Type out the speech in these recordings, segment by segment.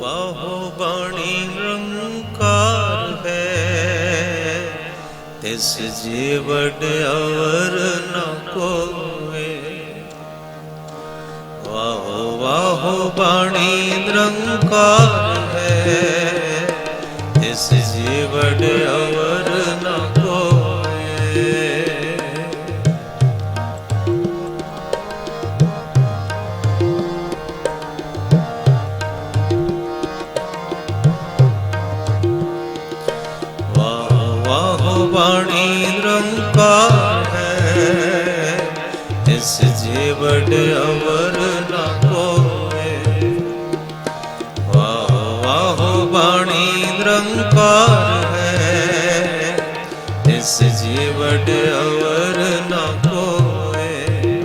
ਵਾਹੋ ਬਾਣੀ ਨਿਰੰਕਾਰ ਹੈ। ਤਿਸ ਜੀਵੜ ਅਵਰ ਨ ਕੋਏ ਵਾਹੋ ਵਾਹੋ ਬਾਣੀ ਨਿਰੰਕਾਰ ਹੈ। ਤਿਸ ਜੀਵੜ ਅਵਰ ਜੀਵੜ ਅਵਰ ਨ ਕੋਏ ਵਾਹ ਵਾਹ, ਬਾਣੀ ਨਿਰੰਕਾਰ ਹੈ। ਇਸ ਜੀਵੜ ਅਵਰ ਨ ਕੋਏ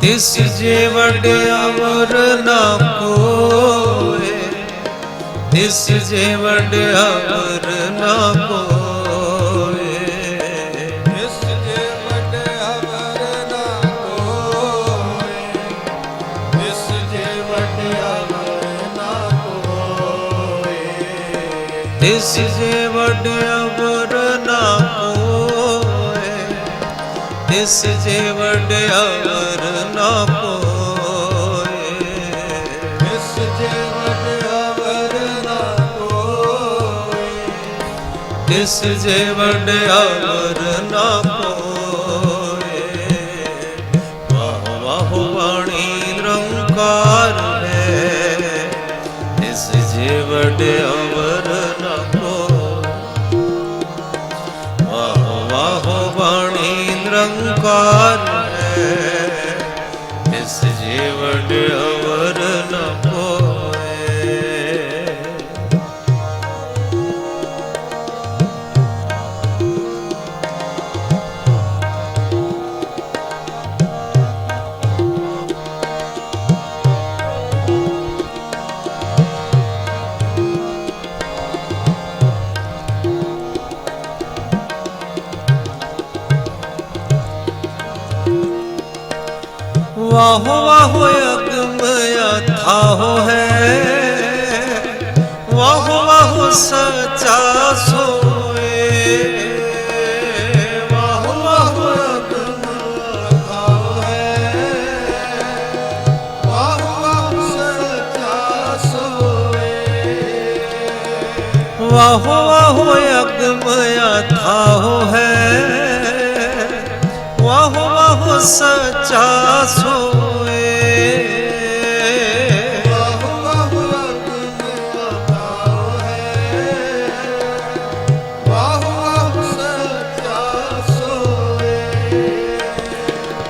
ਤਿਸ ਜੀਵੜ ਅਵਰ ਨ ਕੋਏ ਤਿਸ ਜੀਵੜ ਅਵਰ ਨ ਕੋਏ ਤਿਸ ਜੀਵੜ ਅਵਰ ਨ ਕੋਏ ਤਿਸ ਜੀਵੜ ਅਵਰ ਨ ਕੋਏ ਇਸ ਜੇ ਵੱਡ ਅਵਰ ਨਾ ਕੋਏ ਤਿਸ ਜੀਵੜ ਅਵਰ ਨ ਕੋਏ ਵਾਹ ਵਾਹ ਬਾਣੀ ਨਿਰੰਕਾਰ ਹੈ। ਤਿਸ ਜੀਵੜ ਅਵਰ ਨਿਰੰਕਾਰ ਹੈ। ਤਿਸ ਜੀਵੜ ਅਵਰ ਵਾਹੋ ਵਾਹੋ ਅਗਮ ਅਥਾਹੋ ਹੈ ਵਾਹੋ ਵਾਹੋ ਸਚਾ ਸੋਏ ਵਾਹੋ ਵਾਹੋ ਅਗਮ ਅਥਾਹ ਹੈ ਵਾਹ ਵਾਹ ਸਚਾ ਸੋਏ ਵਾਹੋ ਵਾਹੋ ਅਗਮ ਅਥਾਹੋ ਹੈ ਵਾਹੋ ਵਾਹੋ ਸਚਾ ਸਚਾ ਸੋਏ।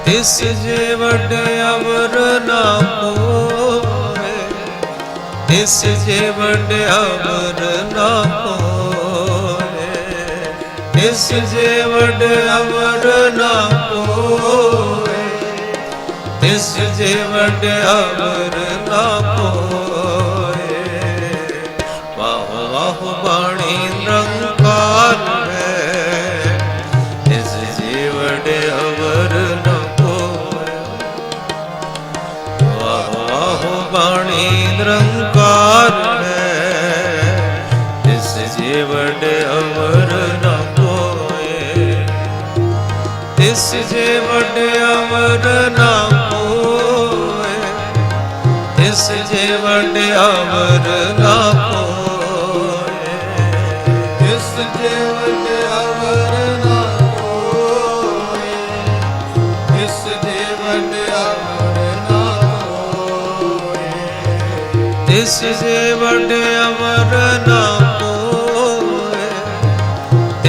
ਤਿਸ ਜੇ ਵੱਡ ਅਵਰ ਨਾ ਕੋਏ ਤਿਸ ਜੇ ਵੱਡ ਅਵਰ ਨਾ ਕੋਏ ਤਿਸ ਜੇ ਵੱਡ ਅਵਰ ਨਾ ਕੋਏ ਤਿਸ ਜੇ ਵੱਡ ਨਾ ਕੋਏ ਇਸ ਜੀਵੜ ਅਮਰ ਨਾ ਕੋਏ ਇਸ ਜੀਵੜ ਅਵਰ ਨ ਕੋਏ ਇਸ ਜੀਵਨ ਅਵਰ ਨਾ ਕੋਏ ਇਸ ਜੀਵਨ ਅਵਰ ਨਾ ਕੋਏ ਤਿਸ ਜੇ ਵੱਡ ਅਮਰ ਨਾ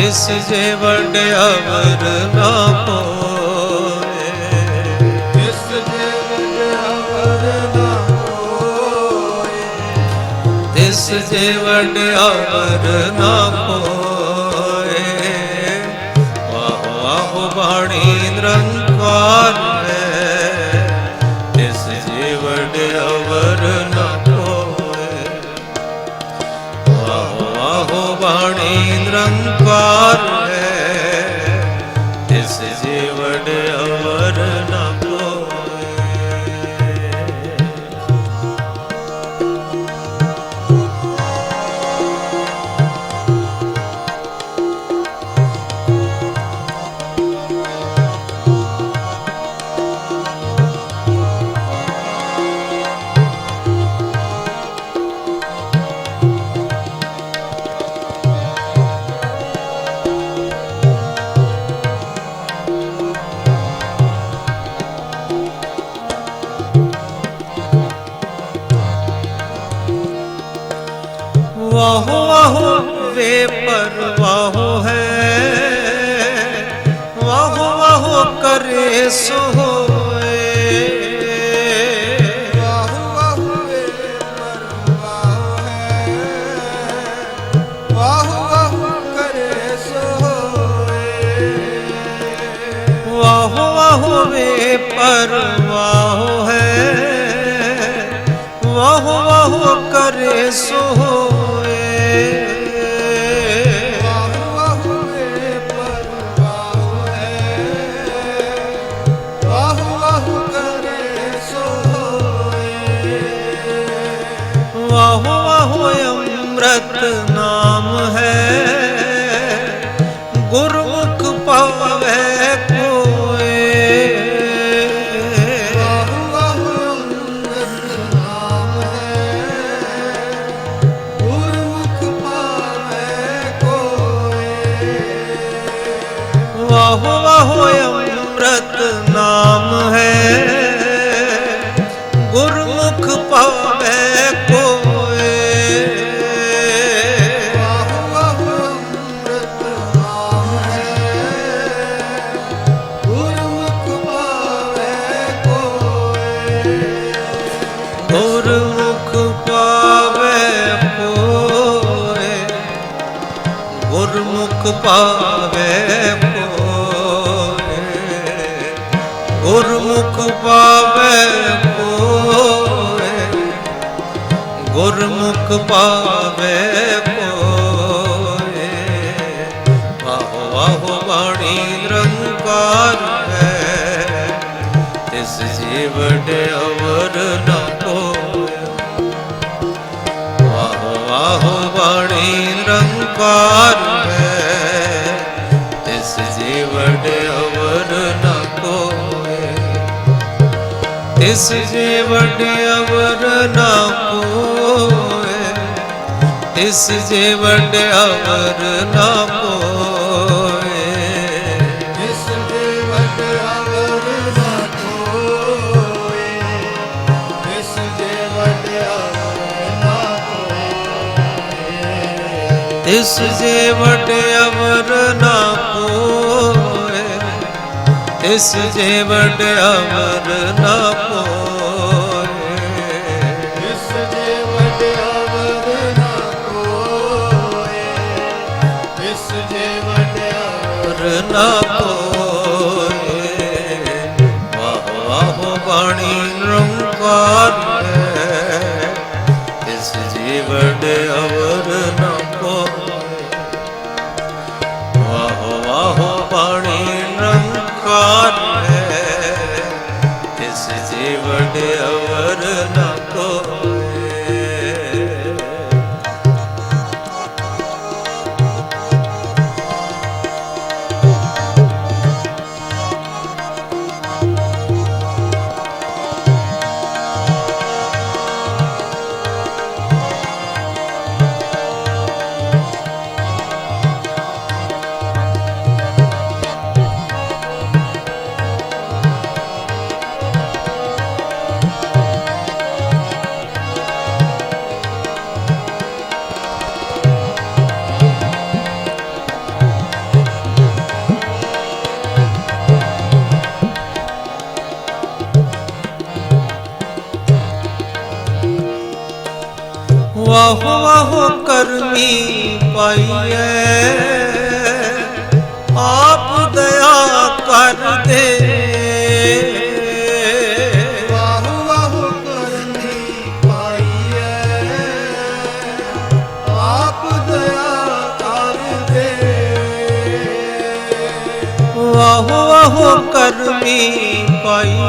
ਤਿਸ ਜੇ ਵੱਡ ਨਾ ਕੋਏ ਇਸ ਜੀਵਨ ਅਵਰ ਨਾ ਕੋਏ ਤਿਸ ਜੇ ਵੱਡ ਨਾ ਕੋਏ ਵਾਹ ਵਾਹ ਬਾਣੀ ਨਿਰੰਕਾਰ। ਵੇ ਪਰਵਾਹੋ ਹੈ। ਵਾਹੋ ਵਾਹੋ ਕਰੇ ਸੋ ਹੋਏ ਵਾਹੁ ਵਾਹੋ ਅੰਮ੍ਰਿਤ ਨਾਮ ਹੈ। ਗੁਰਮੁਖ ਪਾਵੇ ਕੋਏ। ਵਾਹੁ ਵਾਹੁ ਅੰਮ੍ਰਿਤ ਨਾਮ ਹੈ। ਗੁਰਮੁਖ ਪਾਵੇ ਕੋਏ। ਗੁਰਮੁਖ ਪਾਵੇ ਕੋਏ। ਗੁਰਮੁਖ ਪਾਵੇ ਕੋਏ। ਗੁਰਮੁਖ ਪਾਵੇ ਕੋਏ ਗੁਰਮੁਖ ਪਾਵੇ ਕੋਏ ਆਹੋ ਆਹੋ ਬਾਣੀ ਨਿਰੰਕਾਰ ਹੈ, ਤਿਸ ਜੀਵਨ ਅਵਰ ਨ ਕੋਇ ਆਹੋ ਆਹੋ ਬਾਣੀ ਨਿਰੰਕਾਰ ਤਿਸ ਜੀਵਨ ਅਵਰ ਨ ਕੋਇ ਤਿਸ ਜੀਵਨ ਅਵਰ ਨ ਕੋਇ ਜਿਸ ਦੇ ਵਡ ਅਵਰ ਨਾ ਕੋਏ ਜਿਸ ਦੇ ਵਡ ਅਵਰ ਨਾ ਕੋਏ ਤਿਸ ਜੇ ਵਡ ਅਵਰ ਨਾ ਕੋਏ ਤਿਸ ਜੇ ਵਡ ਅਵਰ ਨਾ ਕੋਏ ਜਿਸ ਦੇ ਵਡ ਅਵਰ ਨਾ ਕੋਏ ਜਿਸ ਦੇ ਵਡ ਅਵਰ ਨਾ ਕੋਏ ਵਾਹ ਵਾਹ ਬਾਣੀ ਨਿਰੰਕਾਰ ਹੈ ਤਿਸ ਜੇ ਵਡ ਅਵਰ ਵਾਹ ਵਾਹ ਕਰਮੀ ਪਾਈਐ। ਆਪ ਦਇਆ ਕਰ ਦੇ ਵਾਹੁ ਵਾਹੁ ਕਰਮੀ ਪਾਈਐ।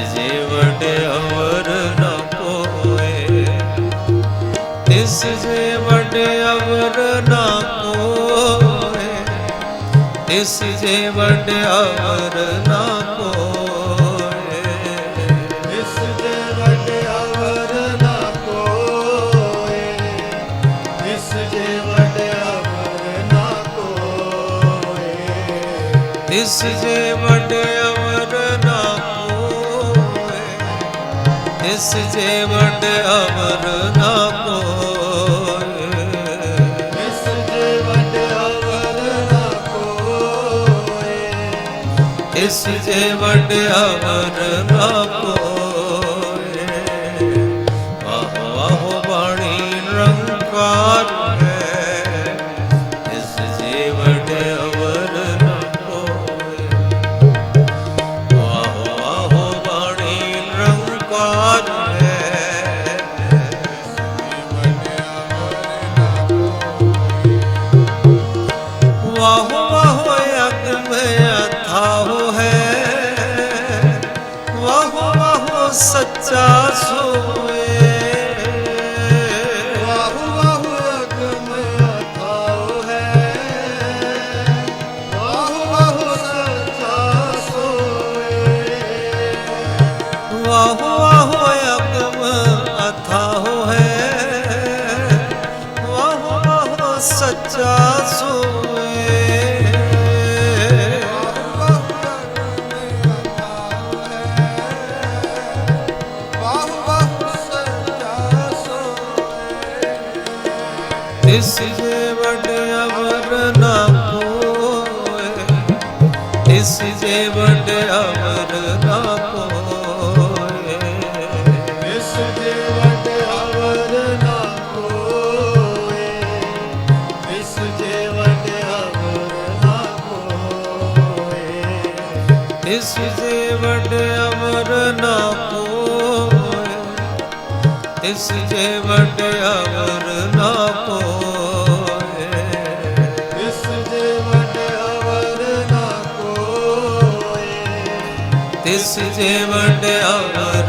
ਜੇ ਜੀਵਨ ਅਮਰ ਨਾ ਕੋਇ ਤਿਸ ਜੀਵਨ ਅਮਰ ਨਾ ਕੋਇ ਤਿਸ ਜੇ ਵੱਡ ਅਵਰ ਨਾ ਕੋਏ ਇਸ ਜੇ ਵੱਡ ਅਵਰ ਨਾ ਕੋਏ ਇਸ ਜੇ ਵੱਡ ਅਵਰ ਨਾ ਕੋਏ ਤਿਸ ਜੇ ਵੱਡ ਅਵਰ ਤਿਸ ਜੇ ਵੱਡ ਅਵਰ ਨਾ ਕੋਏ। ਇਸ ਦੇ ਵੱਡ ਅਵਰ ਨਾ ਕੋਏ। ਇਸ ਜੇ ਵੱਡ ਅਵਰ ਨਾ ਤਿਸ ਜੇ ਵੱਡ ਅਵਰ ਨਾ ਕੋਏ ਤਿਸ ਜੇ ਵੱਡ ਅਵਰ ਨਾ ਕੋਏ ਤਿਸ ਜੇ ਵੱਡ ਅਵਰ ਨਾ ਕੋਏ ਤਿਸ ਜੇ ਵੱਡ ਅਵਰ ਨਾ ਕੋਏ ਤਿਸ ਜੇ